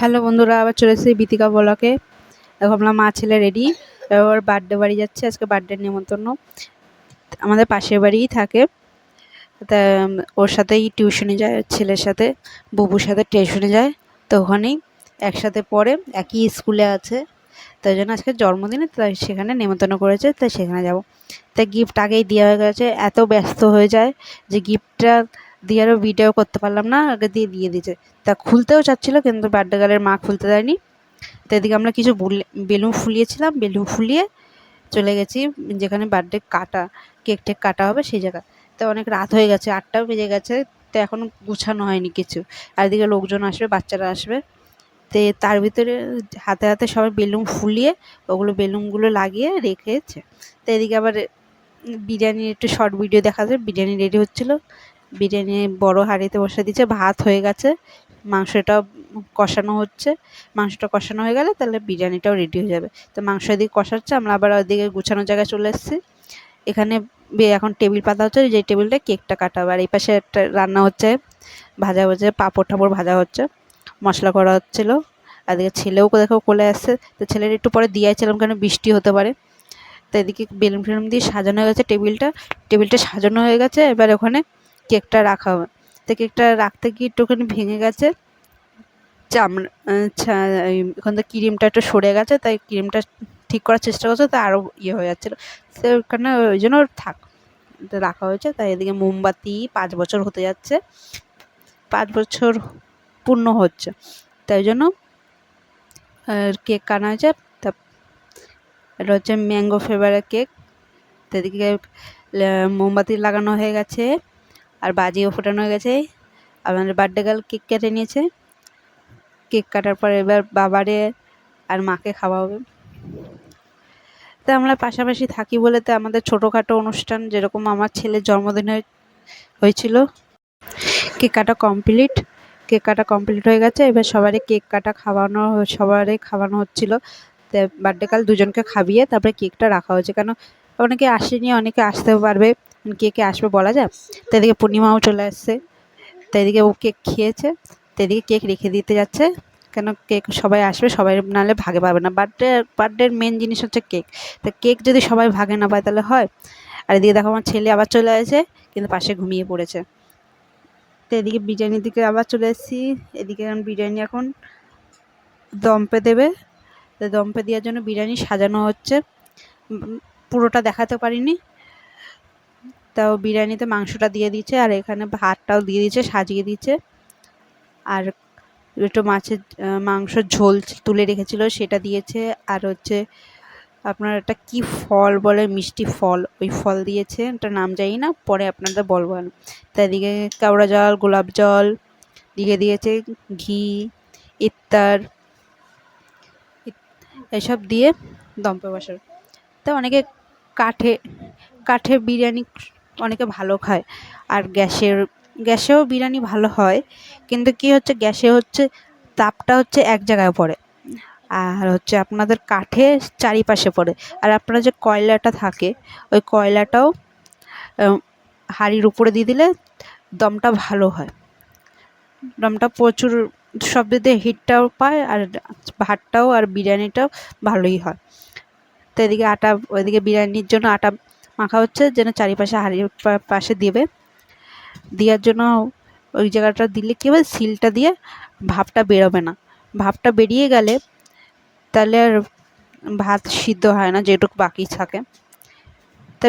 Hello বন্ধুরা, আবার চলে এসেছি বিতিকা বলাকে আমরা মা ছেলে রেডি এবার বার্থডে বাড়ি যাচ্ছে, আজকে বার্থডে নিমন্ত্রণ। আমাদের পাশের বাড়িই থাকে। তা, ওর সাথেই টিউশনে যায়, ছেলের সাথে, বুবুর সাথে টিউশনে যায়, তো ওখানেই একসাথে পড়ে, একই স্কুলে আছে। তাই জন্য আজকে জন্মদিনে তাই সেখানে নেমন্তন্ন করেছে, তাই সেখানে যাব। তাই গিফট আগেই দেওয়া হয়ে গেছে, এত ব্যস্ত হয়ে যায় যে গিফটটা দিয়ে আরও ভিডিও করতে পারলাম না, আগে দিয়ে দিয়ে দিয়েছে। তা খুলতেও চাচ্ছিল, কিন্তু বার্থডে গার্লের মা খুলতে দেয়নি। তো এদিকে আমরা কিছু বেলুন ফুলিয়েছিলাম, বেলুন ফুলিয়ে চলে গেছি, যেখানে বার্থডে কাটা, কেক টেক কাটা হবে সেই জায়গা। তো অনেক রাত হয়ে গেছে, আটটাও বেজে গেছে, তো এখন গুছানো হয়নি কিছু। আর এদিকে লোকজন আসবে, বাচ্চারা আসবে। তো তার ভিতরে হাতে হাতে সবাই বেলুন ফুলিয়ে ওগুলো বেলুনগুলো লাগিয়ে রেখেছে। তো এদিকে আবার বিরিয়ানির একটু শর্ট ভিডিও দেখা যায় বিরিয়ানি রেডি হচ্ছিল। বিরিয়ানি বড় হাঁড়িতে বসে দিয়েছে, ভাত হয়ে গেছে মাংসটা কষানো হচ্ছে। মাংসটা কষানো হয়ে গেলে তাহলে বিরিয়ানিটাও রেডি হয়ে যাবে। তো মাংস এদিকে কষাচ্ছে, আমরা আবার ওদিকে গুছানোর জায়গায় চলে এসেছি। এখানে এখন টেবিল পাতা হচ্ছে, যে টেবিলটা কেকটা কাটা হবে। আর এই পাশে একটা রান্না হচ্ছে, ভাজা হচ্ছে, পাঁপড় ঠাপড় ভাজা হচ্ছে, মশলা করা হচ্ছিল। এদিকে ছেলেও দেখো কোলে আসছে, তো ছেলের একটু পরে দিয়েছিলাম কেন বৃষ্টি হতে পারে। তো এদিকে বেলুন ফেলুন দিয়ে সাজানো হয়ে গেছে টেবিলটা। টেবিলটা সাজানো হয়ে গেছে, এবার ওখানে কেকটা রাখা হবে। তো কেকটা রাখতে গিয়ে একটুখানি ভেঙে গেছে। চামড়া ওখান থেকে ক্রিমটা একটু সরে গেছে, তাই ক্রিমটা ঠিক করার চেষ্টা করছে, তো আরও ইয়ে হয়ে যাচ্ছিল। তো ওখানে ওই জন্য থাক রাখা হয়েছে। তাই এদিকে মোমবাতি পাঁচ বছর হতে যাচ্ছে। পাঁচ বছর পূর্ণ হচ্ছে। তাই জন্য কেক কানা হয়েছে। তা এটা হচ্ছে ম্যাঙ্গো ফ্লেভারের কেক। তো এদিকে মোমবাতি লাগানো হয়ে গেছে। আর বাজিও ফোটানো হয়ে গেছে। আমাদের বার্থডে গার্ল কেক কেটে নিয়েছে। কেক কাটার পর এবার বাবারে আর মাকে খাওয়া হবে তো আমরা পাশাপাশি থাকি বলে তো আমাদের ছোটোখাটো অনুষ্ঠান যেরকম আমার ছেলের জন্মদিনে হয়েছিল। কেক কাটা কমপ্লিট কেক কাটা কমপ্লিট হয়ে গেছে। এবার সবারই কেক কাটা খাওয়ানো, সবারই খাওয়ানো হচ্ছিল। তো বার্থডে কাল দুজনকে খাবিয়ে তারপরে কেকটা রাখা হয়েছে। কেন? অনেকে আসেনি, অনেকে আসতেও পারবে। কে কে আসবে বলা যায়? তো এদিকে পূর্ণিমাও চলে আসছে। তো এদিকে ও কেক খেয়েছে। তো এদিকে কেক রেখে দিতে যাচ্ছে। কেন কেক সবাই আসবে, সবাই নাহলে ভাগে পাবে না। বার্থডে বার্থডের মেন জিনিস হচ্ছে কেক। তা কেক যদি সবাই ভাগে না পায় তাহলে হয়? আর এদিকে দেখো আমার ছেলে আবার চলে আসে, কিন্তু পাশে ঘুমিয়ে পড়েছে। তো এদিকে বিরিয়ানির দিকে আবার চলে এসেছি। এদিকে এখন বিরিয়ানি এখন দমপে দেবে। তো দমপে দেওয়ার জন্য বিরিয়ানি সাজানো হচ্ছে। পুরোটা দেখাতে পারিনি। তাও বিরিয়ানিতে মাংসটা দিয়ে দিচ্ছে আর এখানে ভাতটাও দিয়ে দিচ্ছে সাজিয়ে দিচ্ছে আর একটু মাছের মাংসর ঝোল তুলে রেখেছিল, সেটা দিয়েছে। আর হচ্ছে আপনার একটা কি ফল বলে, মিষ্টি ফল, ওই ফল দিয়েছে। ওটার নাম জানি না, পরে আপনাদের বলব আমি তা এদিকে কেওড়া জল, গোলাপ জল, দিয়ে দিয়েছে ঘি ইত্যার এসব দিয়ে দমপে বসার তো অনেকে কাঠে কাঠে বিরিয়ানি অনেকে ভালো খায়। আর গ্যাসের, গ্যাসেও বিরিয়ানি ভালো হয়, কিন্তু কি হচ্ছে, গ্যাসে হচ্ছে তাপটা হচ্ছে এক জায়গায় পড়ে। আর হচ্ছে আপনাদের কাঠে চারিপাশে পড়ে। আর আপনার যে কয়লাটা থাকে, ওই কয়লাটাও হাঁড়ির উপরে দিয়ে দিলে দমটা ভালো হয়। দমটা প্রচুর, সব দিয়ে হিটটাও পায় আর ভাতটাও আর বিরিয়ানিটাও ভালোই হয়। তো এদিকে আটা, ওইদিকে বিরিয়ানির জন্য আটা মাখা হচ্ছে, যেন চারিপাশে হাঁড়ির পাশে দেবে। দেওয়ার জন্য ওই জায়গাটা দিলে কী হবে? সিলটা দিয়ে ভাপটা বেরোবে না। ভাপটা বেরিয়ে গেলে তাহলে আর ভাত সিদ্ধ হয় না, যেটুকু বাকি থাকে। তা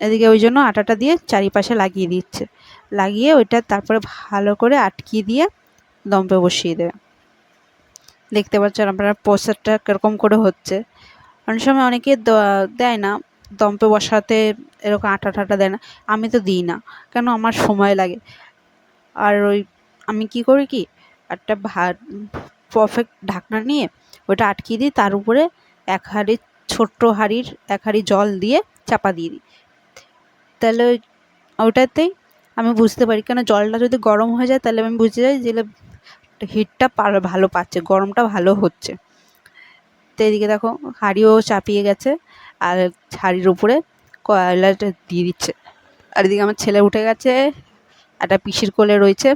এদিকে ওই জন্য আটাটা দিয়ে চারিপাশে লাগিয়ে দিচ্ছে। লাগিয়ে ওইটা তারপরে ভালো করে আটকিয়ে দিয়ে দম্পে বসিয়ে দেবে। দেখতে পাচ্ছেন আপনারা প্রসাদটা কীরকম করে হচ্ছে। অনেক সময় অনেকে দেয় না দমপে বসাতে এরকম আটা টাটা দেয় না। আমি তো দিই না, কেন আমার সময় লাগে। আর ওই আমি কি করি কি, একটা ভাত পারফেক্ট ঢাকনা নিয়ে ওটা আটকিয়ে দিই, তার উপরে এক হাঁড়ি ছোট্ট হাঁড়ির, এক হাঁড়ি জল দিয়ে চাপা দিয়ে দিই। তাহলে ওই ওটাতেই আমি বুঝতে পারি, কেন জলটা যদি গরম হয়ে যায় তাহলে আমি বুঝতে যাই যে হিটটা ভালো পাচ্ছে, গরমটা ভালো হচ্ছে। তো এদিকে দেখো হাঁড়িও চাপিয়ে গেছে আর হাঁড়ির উপরে কয়লাটা দিয়ে দিচ্ছে। আর এদিকে আমার ছেলে উঠে গেছে, একটা পিসির কোলে রয়েছে।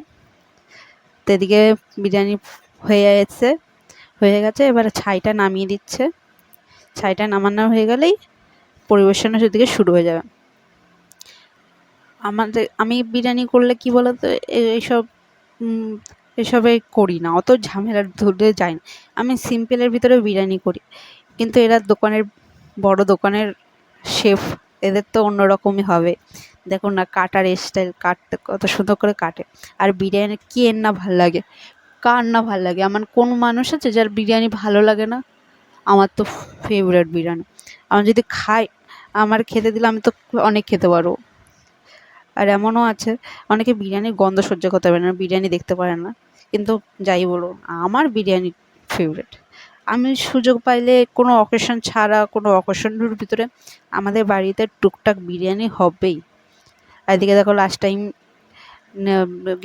তো এদিকে বিরিয়ানি হয়ে এসছে, হয়ে গেছে। এবার ছাইটা নামিয়ে দিচ্ছে। ছাইটা নামানো হয়ে গেলেই পরিবেশনের সেদিকে শুরু হয়ে যাবে। আমাদের আমি বিরিয়ানি করলে কি বলতো এইসব এসবে করি না। অত ঝামেলার ধরে যাই না। আমি সিম্পলের ভিতরে বিরিয়ানি করি। কিন্তু এরা দোকানের বড় দোকানের শেফ, এদের তো অন্যরকমই হবে। দেখুন না, কাটার স্টাইল কাটতে কত সুন্দর করে কাটে। আর বিরিয়ানি কে এর না ভালো লাগে? কার না ভালো লাগে? আমার কোন মানুষ আছে যার বিরিয়ানি ভালো লাগে না? আমার তো ফেভারিট বিরিয়ানি। আমি যদি খাই, আমার খেতে দিলে আমি তো অনেক খেতে পারব। আর এমনও আছে, অনেকে বিরিয়ানির গন্ধ সহ্য করতে পারে না, বিরিয়ানি দেখতে পারে না। কিন্তু যাই বলো আমার বিরিয়ানি ফেভারিট আমি সুযোগ পাইলে কোনো অকেশন ছাড়া, কোনো অকেশনের ভিতরে আমাদের বাড়িতে টুকটাক বিরিয়ানি হবেই। এদিকে দেখো লাস্ট টাইম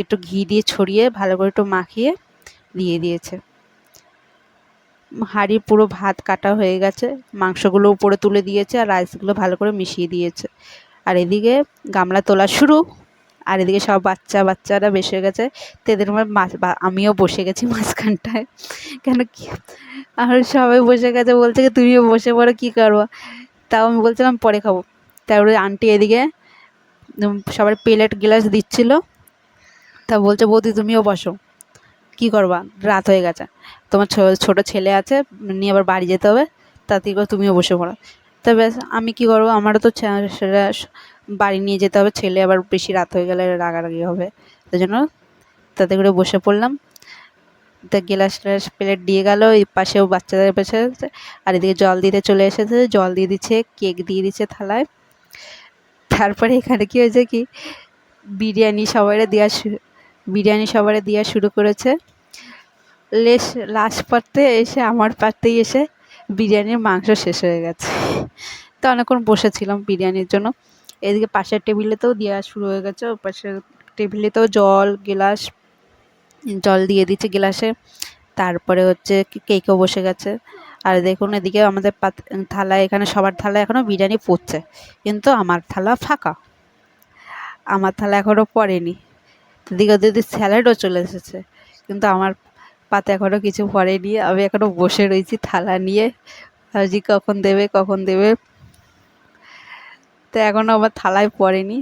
একটু ঘি দিয়ে ছড়িয়ে ভালো করে একটু মাখিয়ে দিয়ে দিয়েছে। হাঁড়ির পুরো ভাত কাটা হয়ে গেছে, মাংসগুলো উপরে তুলে দিয়েছে আর রাইসগুলো ভালো করে মিশিয়ে দিয়েছে। আর এদিকে গামলা তোলা শুরু। আর এদিকে সব বাচ্চা বাচ্চারা বসে গেছে। তো এদের মধ্যে মাছ আমিও বসে গেছি মাঝখানটায়। কেন কি? আর সবাই বসে গেছে বলছে কি, তুমিও বসে পড়ো, কী করব? তাও আমি বলছিলাম, পরে খাব। তারপরে আন্টি এদিকে সবার প্লেট গ্লাস দিচ্ছিল। তা বলছে, বৌদি, তুমিও বসো। কী করবা? রাত হয়ে গেছে। তোমার ছোট ছেলে আছে, নিয়ে আবার বাড়ি যেতে হবে। তাতে তুমিও বসে পড়ো। তা ব্যাস, আমি কী করব? আমারও তো বাড়ি নিয়ে যেতে হবে, ছেলে আবার বেশি রাত হয়ে গেলে রাগারাগি হবে। তাই জন্য তাতে করে বসে পড়লাম। তা গ্লাস ট্লাস প্লেট দিয়ে গেল, এই পাশেও বাচ্চাদের পাশে। আর এদিকে জল দিতে চলে এসেছে, জল দিয়ে দিচ্ছে, কেক দিয়ে দিচ্ছে থালায়। তারপরে এখানে কি হয়েছে কি, বিরিয়ানি সবাইরে দেওয়া বিরিয়ানি সবারে দেওয়া শুরু করেছে। লেস লাস্ট পারতে এসে, আমার পারতেই এসে বিরিয়ানির মাংস শেষ হয়ে গেছে। তো অনেকক্ষণ বসেছিলাম বিরিয়ানির জন্য। এদিকে পাশের টেবিলেতেও দেওয়া শুরু হয়ে গেছে। পাশের টেবিলেতেও জল, গ্লাস, জল দিয়ে দিচ্ছে গ্লাসে। তারপরে হচ্ছে কেকও বসে গেছে। আর দেখুন এদিকে আমাদের থালায় এখানে সবার থালায় এখনও বিরিয়ানি পড়ছে। কিন্তু আমার থালা ফাঁকা। আমার থালা এখনও পড়েনি। এদিকে দিদি স্যালাডও চলে এসেছে। কিন্তু আমার পাতে এখনও কিছু পড়েনি। আমি এখনও বসে রয়েছি থালা নিয়ে। ভাবছি কখন দেবে কখন দেবে? তো এখনও আবার থালায় পড়েনি।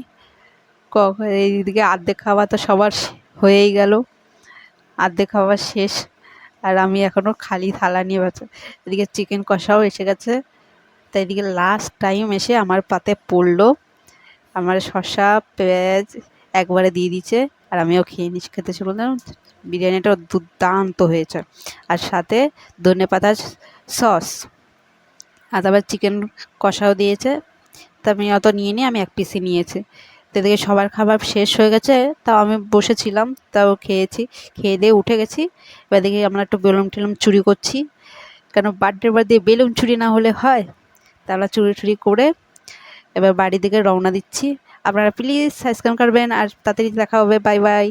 কখন এইদিকে আর্ধেক খাওয়া তো সবার হয়েই গেল। আর্ধেক খাওয়া শেষ। আর আমি এখনও খালি থালা নিয়ে বাঁচা এদিকে চিকেন কষাও এসে গেছে। তাই এদিকে লাস্ট টাইম এসে আমার পাতে পড়ল। আমার শসা, পেঁয়াজ একবারে দিয়ে দিচ্ছে আর আমিও খেয়ে নিচ্ছি খেতে শুরু করলাম। বিরিয়ানিটা দুর্দান্ত হয়েছে। আর সাথে ধনে পাতা সস আর তারপর চিকেন কষাও দিয়েছে। তা আমি অত নিয়ে নিই আমি এক পিসি নিয়েছি। তো এদিকে সবার খাবার শেষ হয়ে গেছে, তাও আমি বসেছিলাম, তাও খেয়েছি, খেয়ে দিয়ে উঠে গেছি। এবার দেখি আমরা একটু বেলুন টেলুন চুরি করছি। কেন বার্থডে বার্থডে বেলুন চুরি না হলে হয়? তা আমরা চুরি টুরি করে এবার বাড়ির দিকে রওনা দিচ্ছি। আপনারা প্লিজ সাবস্ক্রাইব করবেন আর তাড়াতাড়ি দেখা হবে বাই বাই